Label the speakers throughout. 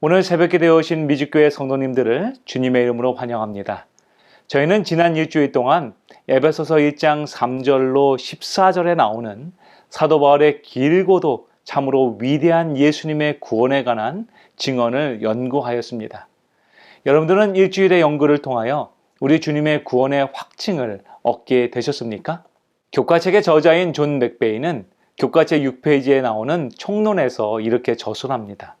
Speaker 1: 오늘 새벽에 되어오신 미주교회 성도님들을 주님의 이름으로 환영합니다. 저희는 지난 일주일 동안 에베소서 1장 3절로 14절에 나오는 사도 바울의 길고도 참으로 위대한 예수님의 구원에 관한 증언을 연구하였습니다. 여러분들은 일주일의 연구를 통하여 우리 주님의 구원의 확증을 얻게 되셨습니까? 교과책의 저자인 존 맥베이는 교과책 6페이지에 나오는 총론에서 이렇게 저술합니다.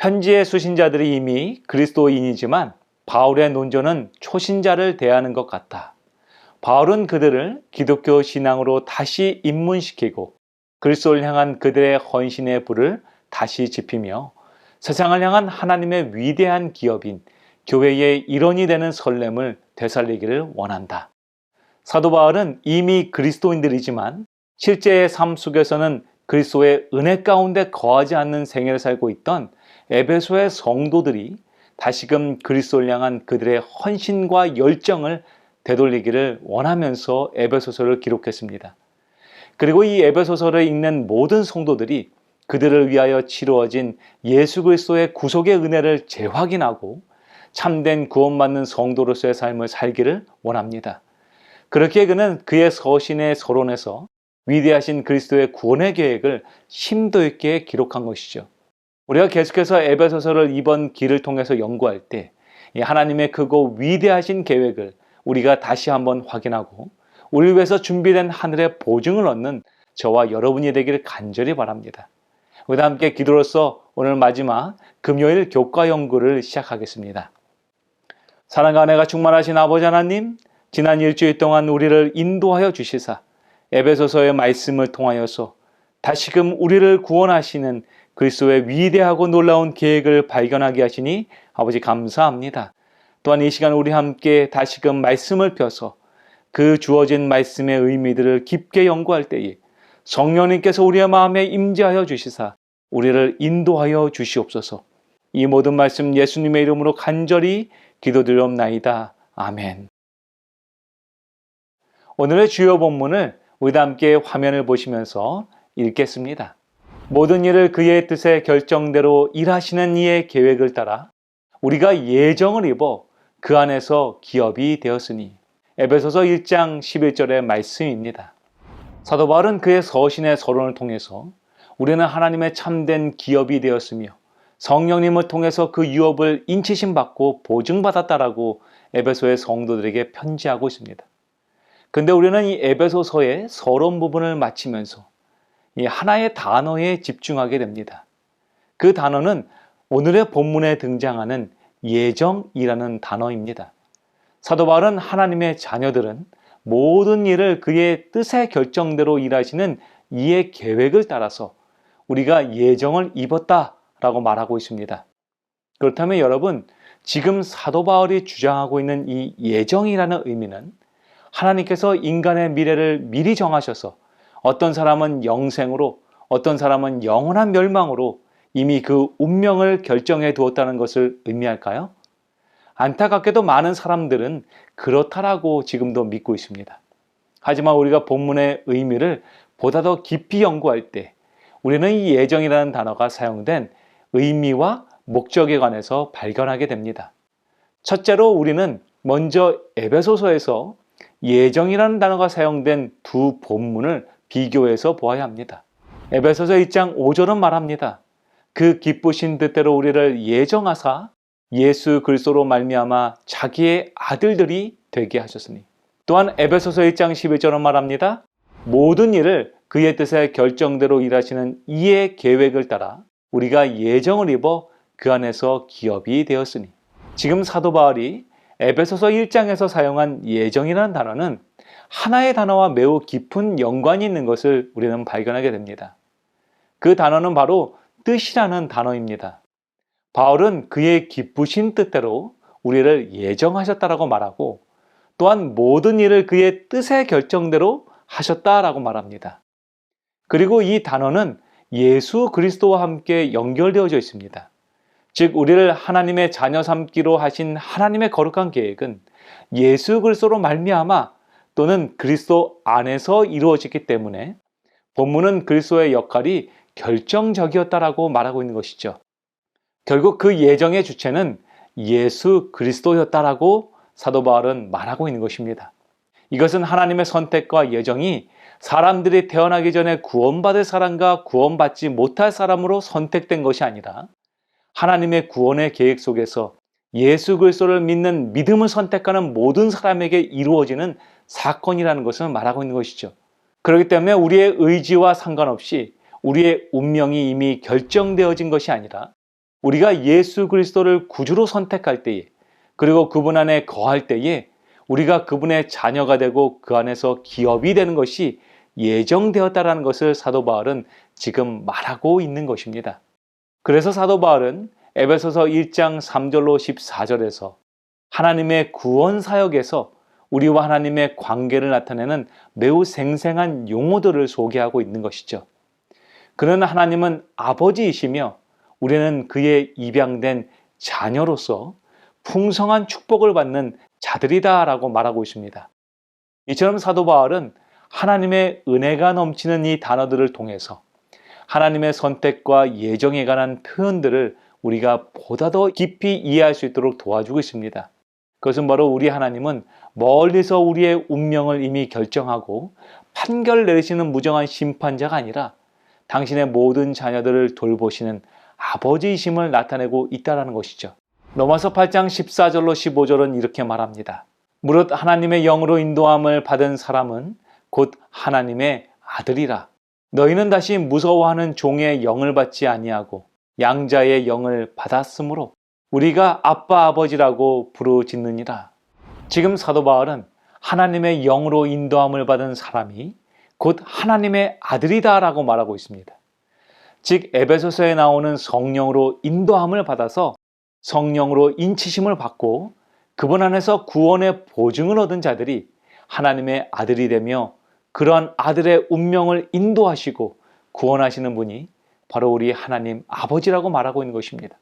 Speaker 1: 편지의 수신자들이 이미 그리스도인이지만 바울의 논조는 초신자를 대하는 것 같다. 바울은 그들을 기독교 신앙으로 다시 입문시키고 그리스도를 향한 그들의 헌신의 불을 다시 지피며 세상을 향한 하나님의 위대한 기업인 교회의 일원이 되는 설렘을 되살리기를 원한다. 사도 바울은 이미 그리스도인들이지만 실제의 삶 속에서는 그리스도의 은혜 가운데 거하지 않는 생애를 살고 있던 에베소의 성도들이 다시금 그리스도를 향한 그들의 헌신과 열정을 되돌리기를 원하면서 에베소서를 기록했습니다. 그리고 이 에베소서를 읽는 모든 성도들이 그들을 위하여 치루어진 예수 그리스도의 구속의 은혜를 재확인하고 참된 구원받는 성도로서의 삶을 살기를 원합니다. 그렇게 그는 그의 서신의 서론에서 위대하신 그리스도의 구원의 계획을 심도 있게 기록한 것이죠. 우리가 계속해서 에베소서를 이번 길을 통해서 연구할 때 하나님의 크고 위대하신 계획을 우리가 다시 한번 확인하고 우리 위해서 준비된 하늘의 보증을 얻는 저와 여러분이 되기를 간절히 바랍니다. 우리 함께 기도로서 오늘 마지막 금요일 교과 연구를 시작하겠습니다. 사랑과 은혜가 충만하신 아버지 하나님, 지난 일주일 동안 우리를 인도하여 주시사 에베소서의 말씀을 통하여서 다시금 우리를 구원하시는 그리스도의 위대하고 놀라운 계획을 발견하게 하시니 아버지 감사합니다. 또한 이 시간 우리 함께 다시금 말씀을 펴서 그 주어진 말씀의 의미들을 깊게 연구할 때에 성령님께서 우리의 마음에 임재하여 주시사 우리를 인도하여 주시옵소서. 이 모든 말씀 예수님의 이름으로 간절히 기도드리옵나이다. 아멘. 오늘의 주요 본문을 우리 함께 화면을 보시면서 읽겠습니다. 모든 일을 그의 뜻의 결정대로 일하시는 이의 계획을 따라 우리가 예정을 입어 그 안에서 기업이 되었으니 에베소서 1장 11절의 말씀입니다. 사도 바울은 그의 서신의 서론을 통해서 우리는 하나님의 참된 기업이 되었으며 성령님을 통해서 그 유업을 인치심 받고 보증받았다라고 에베소의 성도들에게 편지하고 있습니다. 근데 우리는 이 에베소서의 서론 부분을 마치면서 이 하나의 단어에 집중하게 됩니다. 그 단어는 오늘의 본문에 등장하는 예정이라는 단어입니다. 사도 바울은 하나님의 자녀들은 모든 일을 그의 뜻의 결정대로 일하시는 이의 계획을 따라서 우리가 예정을 입었다라고 말하고 있습니다. 그렇다면 여러분, 지금 사도 바울이 주장하고 있는 이 예정이라는 의미는 하나님께서 인간의 미래를 미리 정하셔서 어떤 사람은 영생으로, 어떤 사람은 영원한 멸망으로 이미 그 운명을 결정해 두었다는 것을 의미할까요? 안타깝게도 많은 사람들은 그렇다라고 지금도 믿고 있습니다. 하지만 우리가 본문의 의미를 보다 더 깊이 연구할 때 우리는 이 예정이라는 단어가 사용된 의미와 목적에 관해서 발견하게 됩니다. 첫째로 우리는 먼저 에베소서에서 예정이라는 단어가 사용된 두 본문을 비교해서 보아야 합니다. 에베소서 1장 5절은 말합니다. 그 기쁘신 뜻대로 우리를 예정하사 예수 그리스도로 말미암아 자기의 아들들이 되게 하셨으니 또한 에베소서 1장 11절은 말합니다. 모든 일을 그의 뜻의 결정대로 일하시는 이의 계획을 따라 우리가 예정을 입어 그 안에서 기업이 되었으니 지금 사도 바울이 에베소서 1장에서 사용한 예정이라는 단어는 하나의 단어와 매우 깊은 연관이 있는 것을 우리는 발견하게 됩니다. 그 단어는 바로 뜻이라는 단어입니다. 바울은 그의 기쁘신 뜻대로 우리를 예정하셨다라고 말하고 또한 모든 일을 그의 뜻의 결정대로 하셨다라고 말합니다. 그리고 이 단어는 예수 그리스도와 함께 연결되어져 있습니다. 즉 우리를 하나님의 자녀 삼기로 하신 하나님의 거룩한 계획은 예수 그리스도로 말미암아 또는 그리스도 안에서 이루어지기 때문에 본문은 그리스도의 역할이 결정적이었다라고 말하고 있는 것이죠. 결국 그 예정의 주체는 예수 그리스도였다라고 사도 바울은 말하고 있는 것입니다. 이것은 하나님의 선택과 예정이 사람들이 태어나기 전에 구원받을 사람과 구원받지 못할 사람으로 선택된 것이 아니라 하나님의 구원의 계획 속에서 예수 그리스도를 믿는 믿음을 선택하는 모든 사람에게 이루어지는 사건이라는 것을 말하고 있는 것이죠. 그렇기 때문에 우리의 의지와 상관없이 우리의 운명이 이미 결정되어진 것이 아니라 우리가 예수 그리스도를 구주로 선택할 때에 그리고 그분 안에 거할 때에 우리가 그분의 자녀가 되고 그 안에서 기업이 되는 것이 예정되었다라는 것을 사도 바울은 지금 말하고 있는 것입니다. 그래서 사도 바울은 에베소서 1장 3절로 14절에서 하나님의 구원 사역에서 우리와 하나님의 관계를 나타내는 매우 생생한 용어들을 소개하고 있는 것이죠. 그는 하나님은 아버지이시며 우리는 그의 입양된 자녀로서 풍성한 축복을 받는 자들이다라고 말하고 있습니다. 이처럼 사도 바울은 하나님의 은혜가 넘치는 이 단어들을 통해서 하나님의 선택과 예정에 관한 표현들을 우리가 보다 더 깊이 이해할 수 있도록 도와주고 있습니다. 그것은 바로 우리 하나님은 멀리서 우리의 운명을 이미 결정하고 판결 내리시는 무정한 심판자가 아니라 당신의 모든 자녀들을 돌보시는 아버지이심을 나타내고 있다는 것이죠. 로마서 8장 14절로 15절은 이렇게 말합니다. 무릇 하나님의 영으로 인도함을 받은 사람은 곧 하나님의 아들이라. 너희는 다시 무서워하는 종의 영을 받지 아니하고 양자의 영을 받았으므로 우리가 아빠 아버지라고 부르짖느니라. 지금 사도 바울은 하나님의 영으로 인도함을 받은 사람이 곧 하나님의 아들이다라고 말하고 있습니다. 즉 에베소서에 나오는 성령으로 인도함을 받아서 성령으로 인치심을 받고 그분 안에서 구원의 보증을 얻은 자들이 하나님의 아들이 되며 그러한 아들의 운명을 인도하시고 구원하시는 분이 바로 우리 하나님 아버지라고 말하고 있는 것입니다.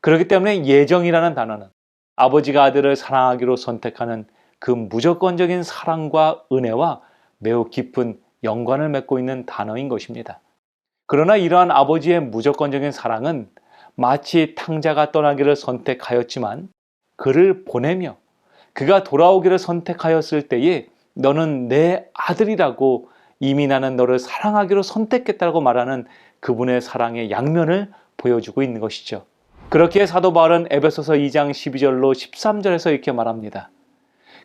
Speaker 1: 그렇기 때문에 예정이라는 단어는 아버지가 아들을 사랑하기로 선택하는 그 무조건적인 사랑과 은혜와 매우 깊은 연관을 맺고 있는 단어인 것입니다. 그러나 이러한 아버지의 무조건적인 사랑은 마치 탕자가 떠나기를 선택하였지만 그를 보내며 그가 돌아오기를 선택하였을 때에 너는 내 아들이라고 이미 나는 너를 사랑하기로 선택했다고 말하는 그분의 사랑의 양면을 보여주고 있는 것이죠. 그렇게 사도 바울은 에베소서 2장 12절로 13절에서 이렇게 말합니다.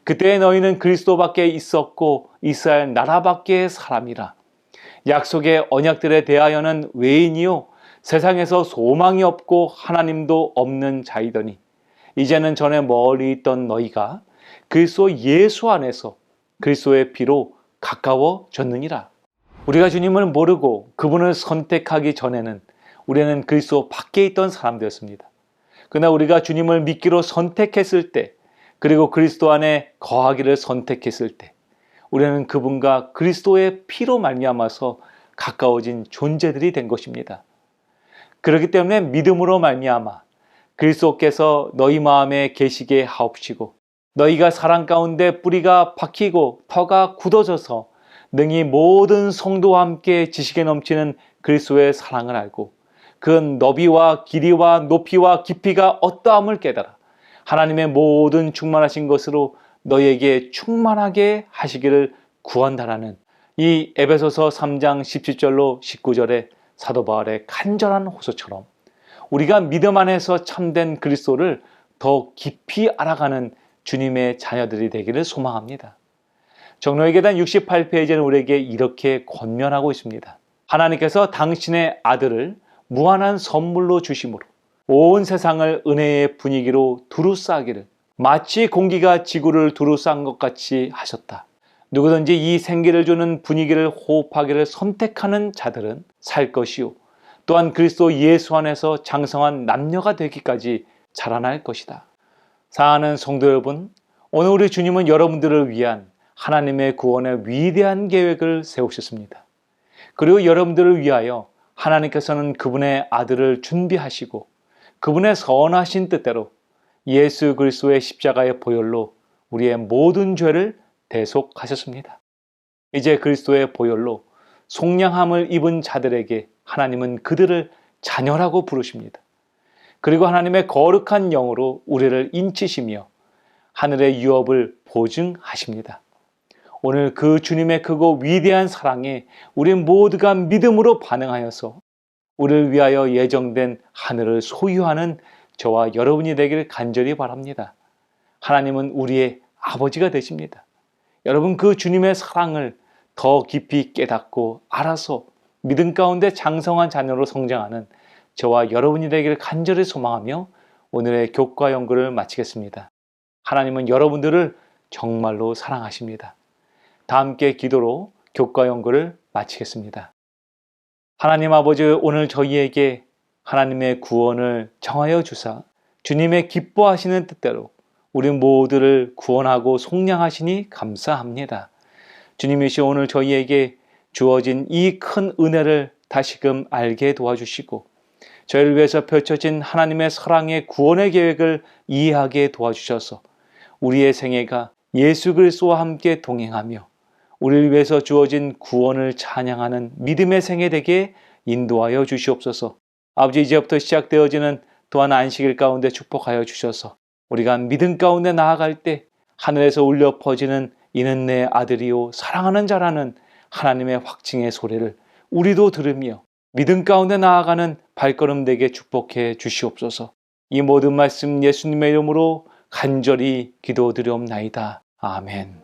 Speaker 1: 그때 너희는 그리스도 밖에 있었고 이스라엘 나라 밖의 사람이라. 약속의 언약들에 대하여는 외인이요 세상에서 소망이 없고 하나님도 없는 자이더니 이제는 전에 멀리 있던 너희가 그리스도 예수 안에서 그리스도의 피로 가까워졌느니라. 우리가 주님을 모르고 그분을 선택하기 전에는 우리는 그리스도 밖에 있던 사람되었습니다. 그러나 우리가 주님을 믿기로 선택했을 때 그리고 그리스도 안에 거하기를 선택했을 때 우리는 그분과 그리스도의 피로 말미암아서 가까워진 존재들이 된 것입니다. 그렇기 때문에 믿음으로 말미암아 그리스도께서 너희 마음에 계시게 하옵시고 너희가 사랑 가운데 뿌리가 박히고 터가 굳어져서 능히 모든 성도와 함께 지식에 넘치는 그리스도의 사랑을 알고 그 너비와 길이와 높이와 깊이가 어떠함을 깨달아 하나님의 모든 충만하신 것으로 너희에게 충만하게 하시기를 구한다라는 이 에베소서 3장 17절로 19절의 사도 바울의 간절한 호소처럼 우리가 믿음 안에서 참된 그리스도를 더 깊이 알아가는 주님의 자녀들이 되기를 소망합니다. 정로의 계단 68페이지는 우리에게 이렇게 권면하고 있습니다. 하나님께서 당신의 아들을 무한한 선물로 주심으로 온 세상을 은혜의 분위기로 두루싸기를 마치 공기가 지구를 두루싼 것 같이 하셨다. 누구든지 이 생기를 주는 분위기를 호흡하기를 선택하는 자들은 살 것이요. 또한 그리스도 예수 안에서 장성한 남녀가 되기까지 자라날 것이다. 사랑하는 성도 여러분, 오늘 우리 주님은 여러분들을 위한 하나님의 구원의 위대한 계획을 세우셨습니다. 그리고 여러분들을 위하여 하나님께서는 그분의 아들을 준비하시고 그분의 선하신 뜻대로 예수 그리스도의 십자가의 보혈로 우리의 모든 죄를 대속하셨습니다. 이제 그리스도의 보혈로 속량함을 입은 자들에게 하나님은 그들을 자녀라고 부르십니다. 그리고 하나님의 거룩한 영으로 우리를 인치시며 하늘의 유업을 보증하십니다. 오늘 그 주님의 크고 위대한 사랑에 우리 모두가 믿음으로 반응하여서 우리를 위하여 예정된 하늘을 소유하는 저와 여러분이 되기를 간절히 바랍니다. 하나님은 우리의 아버지가 되십니다. 여러분 그 주님의 사랑을 더 깊이 깨닫고 알아서 믿음 가운데 장성한 자녀로 성장하는 저와 여러분이 되기를 간절히 소망하며 오늘의 교과 연구를 마치겠습니다. 하나님은 여러분들을 정말로 사랑하십니다. 다 함께 기도로 교과 연구를 마치겠습니다. 하나님 아버지 오늘 저희에게 하나님의 구원을 정하여 주사 주님의 기뻐하시는 뜻대로 우리 모두를 구원하고 속량하시니 감사합니다. 주님이시 오늘 저희에게 주어진 이 큰 은혜를 다시금 알게 도와주시고 저희를 위해서 펼쳐진 하나님의 사랑의 구원의 계획을 이해하게 도와주셔서 우리의 생애가 예수 그리스도와 함께 동행하며 우리를 위해서 주어진 구원을 찬양하는 믿음의 생애 되게 인도하여 주시옵소서. 아버지 이제부터 시작되어지는 또한 안식일 가운데 축복하여 주셔서 우리가 믿음 가운데 나아갈 때 하늘에서 울려 퍼지는 이는 내 아들이요 사랑하는 자라는 하나님의 확증의 소리를 우리도 들으며 믿음 가운데 나아가는 발걸음 되게 축복해 주시옵소서. 이 모든 말씀 예수님의 이름으로 간절히 기도드리옵나이다. 아멘.